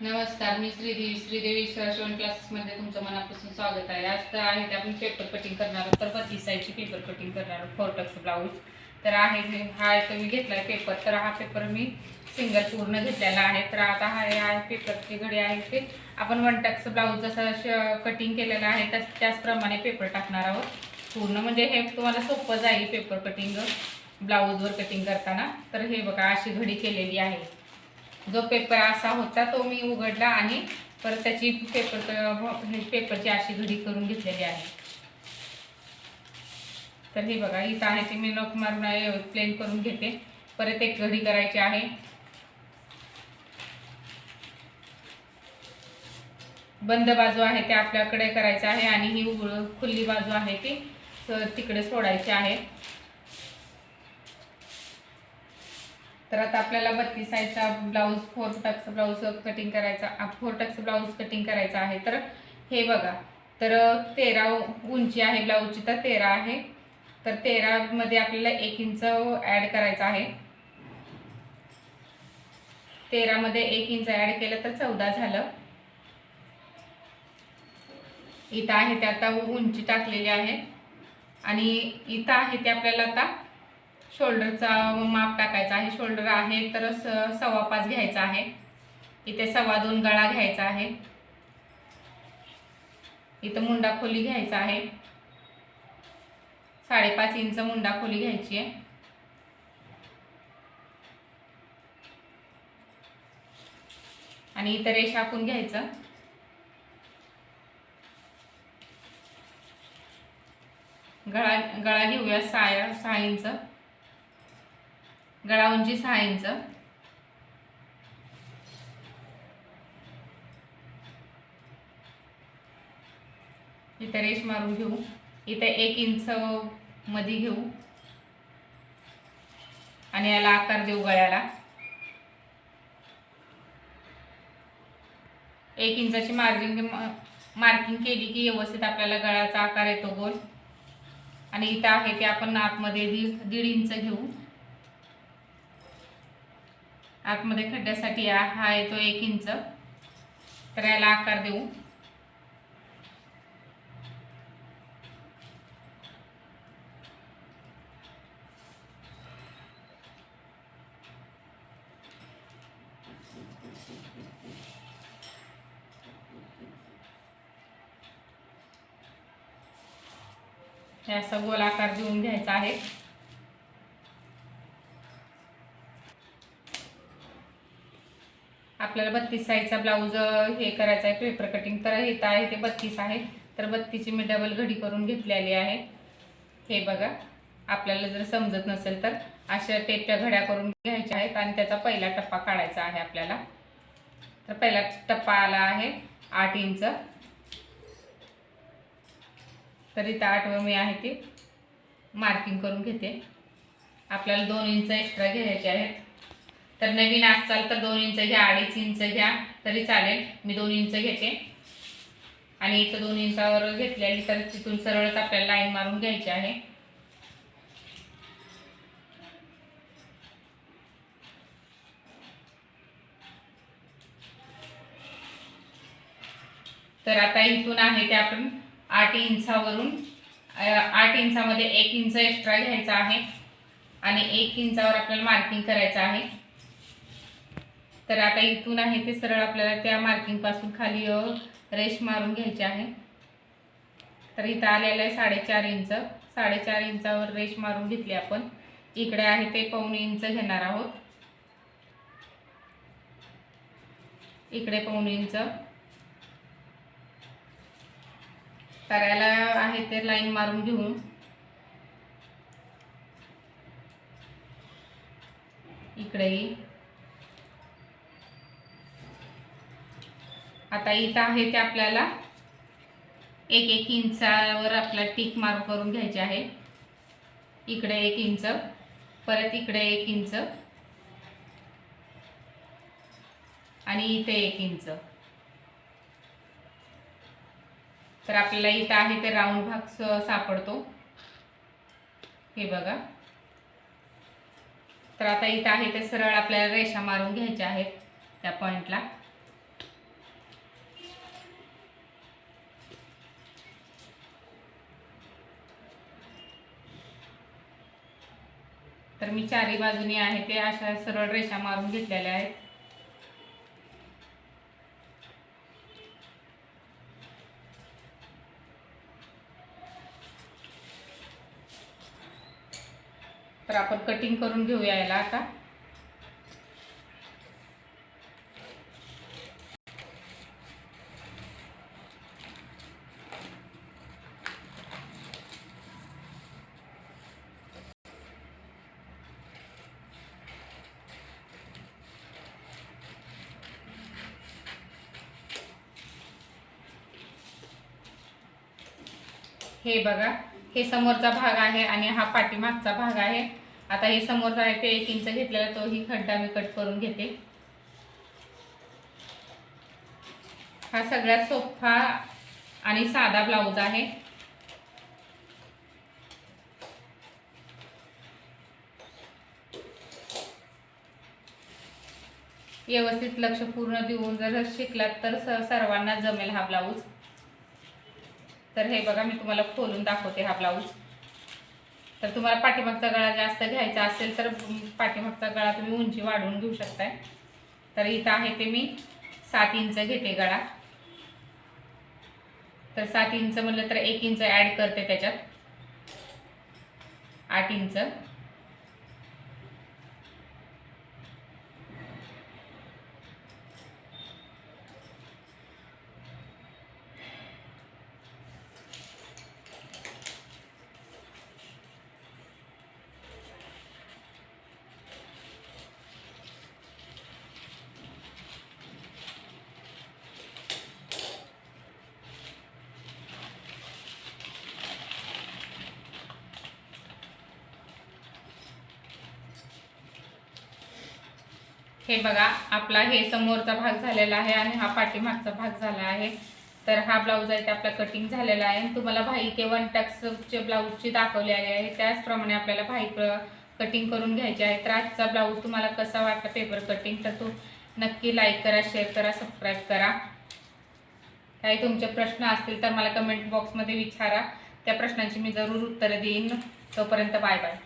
नमस्कार मी श्रीदेवी. श्रीदेवी शिवण क्लासेसमध्ये तुमचं मनापासून स्वागत आहे. आज तर आहे ते आपण पेपर कटिंग करणार आहोत. तर बत्तीस साईजची पेपर कटिंग करणार आहोत. फोरटक्स ब्लाऊज तर आहे हा तर मी घेतला आहे पेपर तर हा पेपर मी सिंगल पूर्ण घेतलेला आहे. तर आता हा आहे पेपरचे घडी आहे ते आपण वन टक्स ब्लाऊज जसं कटिंग केलेलं आहे तस त्याचप्रमाणे पेपर टाकणार आहोत. पूर्ण म्हणजे हे तुम्हाला सोपं जाईल पेपर कटिंग ब्लाऊजवर कटिंग करताना. तर हे बघा अशी घडी केलेली आहे. जो पेपर असा होता तो मी उघडला आणि परत त्याची पेपर पेपरची अशी घडी करून घेतलेली आहे. तर हे बघा इथं आहे ते मी नख मारून प्लेन करून घेते. परत एक घडी करायची आहे. बंद बाजू आहे ते आपल्याकडे करायचं आहे आणि ही उघड खुल्ली बाजू आहे ती तिकडे सोडायची आहे. तर आता आपल्याला बत्तीस साईजचा blouse four tucks blouse cutting करायचा फोर टक्स ब्लाऊज कटिंग करायचा आहे. तर हे बघा. तर तेरा उंची आहे ब्लाऊजची तर तेरा आहे. तर तेरामध्ये आपल्याला एक इंच ॲड करायचा आहे. तेरामध्ये एक इंच ॲड केलं तर चौदा झालं. इथं आहे ते आता उंची टाकलेली आहे. आणि इथं आहे ते आपल्याला आता शोल्डरचा माप टाकायचा आहे. शोल्डर आहे तर स सव्वा पाच घ्यायचा आहे. इथे सव्वा दोन गळा घ्यायचा आहे. इथं मुंडा खोली घ्यायचा आहे. साडेपाच इंच मुंडा खोली घ्यायची आहे. आणि इथं रेष आखून घ्यायचं. गळा गळा घेऊया सहा सहा इंच. गळा उंची सहा इंच इथं रेश मारून घेऊ. इथं एक इंच मध्ये घेऊ. आणि याला आकार देऊ गळ्याला. एक इंचाची मार्जिंग मार्किंग केली की व्यवस्थित आपल्याला गळ्याचा आकार येतो गोल आणि इथं आहे ते आपण आतमध्ये दीड दीड इंच घेऊ. आतमध्ये खड्ड्यासाठी हा येतो एक इंच. तर याला आकार देऊ. असा गोल आकार देऊन घ्यायचा आहे. आपल्याला बत्तीस साईजचा ब्लाऊज हे करायचा आहे पेपर कटिंग तर हे आहे ते बत्तीस आहे. तर बत्तीची मी डबल घडी करून घेतलेली आहे. हे बघा आपल्याला जर समजत नसेल तर अशा टेपच्या घड्या करून घ्यायच्या आहेत आणि त्याचा पहिला टप्पा काढायचा आहे आपल्याला. तर पहिला टप्पा आला आहे आठ इंच. तर इथं आठवं मी आहे ते मार्किंग करून घेते. आपल्याला दोन इंच एक्स्ट्रा घ्यायचे आहेत. तर नवीन असाल तर दोन इंच घ्या अडीच इंच घ्या तरी चालेल. मी दोन इंच घेते. आणि इथं दोन इंचावर घेतलेली तर तिथून सरळच आपल्याला लाईन मारून घ्यायची आहे. तर आता इथून आहे ते आपण आठ इंचावरून आठ इंचामध्ये एक इंच एक्स्ट्रा घ्यायचा आहे. आणि एक इंचावर आपल्याला मार्किंग करायचं आहे. तर आता इथून आहे ते सरळ आपल्याला त्या मार्किंगपासून खाली रेश मारून घ्यायची आहे. तर इथं आलेलं आहे साडेचार इंच. साडेचार इंचावर रेष मारून घेतली आपण. इकडे आहे ते पाऊण इंच घेणार आहोत. इकडे पाऊण इंच. करायला आहे ते लाईन मारून घेऊन. इकडेही. आता इथं आहे ते आपल्याला एक एक इंचावर आपल्याला टिक मार्क करून घ्यायचे आहे. इकडे एक इंच परत इकडे एक इंच. आणि इथे एक इंच. तर आपल्याला इथं आहे ते राऊंड भाग सापडतो. हे बघा. तर आता इथं आहे ते सरळ आपल्याला रेषा मारून घ्यायच्या आहेत त्या पॉईंटला तर मी चारी बाजूनी आहे ते अशा सरळ रेषा मारून घेतलेल्या आहेत. तर आपण कटिंग करून घेऊया याला आता. हे बघा हे समोरचा भाग आहे आणि हा पाठीमागचा भाग आहे. आता हे समोरचा आहे ते एक इंच घेतलेला तोही खड्डा मी कट करून घेते. हा सगळ्यात सोपा आणि साधा ब्लाऊज आहे. व्यवस्थित लक्ष पूर्ण देऊन जर शिकलात तर स सर्वांना जमेल हा ब्लाऊज. तर हे बघा मी तुम्हाला खोलून दाखवते हा ब्लाऊज तर तुम्हाला पाठीमागचा गळा जास्त घ्यायचा असेल तर पाठीमागचा गळा तुम्ही उंची वाढवून घेऊ शकताय. तर इथं आहे ते मी सात इंच घेते गळा. तर सात इंच म्हटलं तर एक इंच ॲड करते त्याच्यात. आठ इंच. हे बघा आपला हे समोरचा भाग झालेला आहे आणि हा पाठीमागचा भाग झाला आहे. तर हा ब्लाऊज आहे ते आपला कटिंग झालेला आहे आणि तुम्हाला भाई के वन टक्सचे ब्लाऊजची दाखवलेली आहे. त्याचप्रमाणे आपल्याला भाई कटिंग करून घ्यायचे आहे. तर आजचा ब्लाऊज तुम्हाला कसा वाटला पेपर कटिंग तर तो नक्की लाईक करा शेअर करा सबस्क्राईब करा. काही तुमचे प्रश्न असतील तर मला कमेंट बॉक्समध्ये विचारा. त्या प्रश्नांची मी जरूर उत्तरं देईन. तोपर्यंत बाय बाय